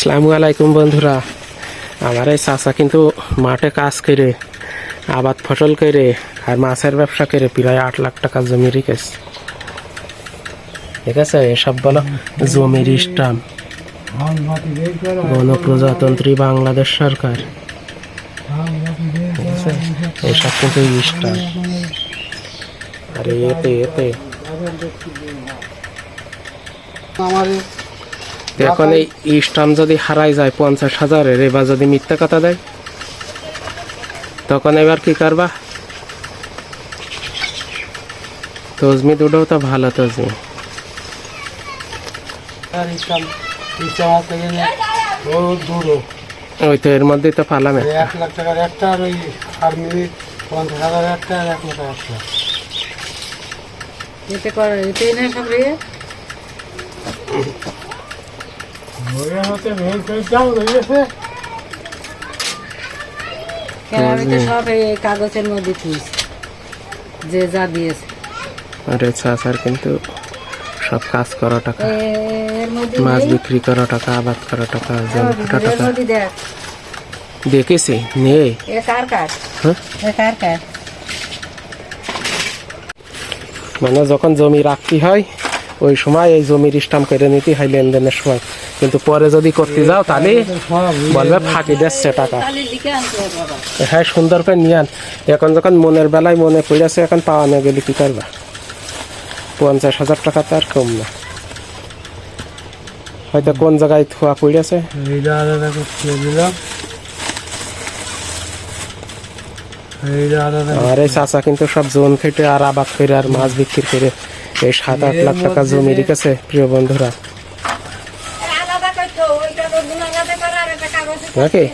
আসসালামু আলাইকুম বন্ধুরা। আমার এই চাচা কিন্তু মাঠে কাজ করে, আবাদ ফসল করে আর মাছের ব্যবসা করে, প্রায় আট লাখ টাকা জমি রেখেছে। ঠিক আছে, এসব বলো, জমির স্টাম গণপ্রজাতন্ত্রী বাংলাদেশ সরকার। এসব কিন্তু স্টাম আরে এতে এতে। আমার এখন এই স্টাম্প যদি হারাই যায় পঞ্চাশ হাজারের এবার যদি মিথ্যা কথা দেয় তখন এবার কি করবা? তজমি দুটোও তো ভালো তজমি দুটো ওই তো এর মধ্যেই তো পালামে এক লাখ টাকার একটা আর ওই আর মিনিট পঞ্চাশ হাজার একটা আর এক লাখ একটা। এতে করে এতে না সব রে ওই হতে ভেঙে ফেলে যাও রয়েছে কেন আমি তো সব এই কাগজের মধ্যে তুলছি যে যা দিয়েছে আরে চাচার কিন্তু সব কাজ করা টাকা। এ- এর মধ্যে মাছ বিক্রি করা টাকা আবাদ করা টাকা কাটা টাকা দেখেছি কার হ্যাঁ? মানে যখন জমি রাখতে হয় ওই সময় এই জমির স্টাম্প করে নিতে হয় লেনদেনের সময়। কিন্তু পরে যদি করতে যাও তাহলে বলবে ফাঁকি দিচ্ছে টাকা। হ্যাঁ সুন্দর করে নিয়ে আন এখন যখন মনের বেলায় মনে পড়েছে এখন পাওয়া না গেলে কি করবা? পঞ্চাশ হাজার টাকা তো আর কম না। হয়তো কোন জায়গায় থোয়া পড়েছে? আর এই চাচা কিন্তু সব জোন খেটে আর আবাদ করে আর মাছ বিক্রি করে এই সাত আট লাখ টাকা জমি রেখেছে প্রিয় বন্ধুরা। নাকি?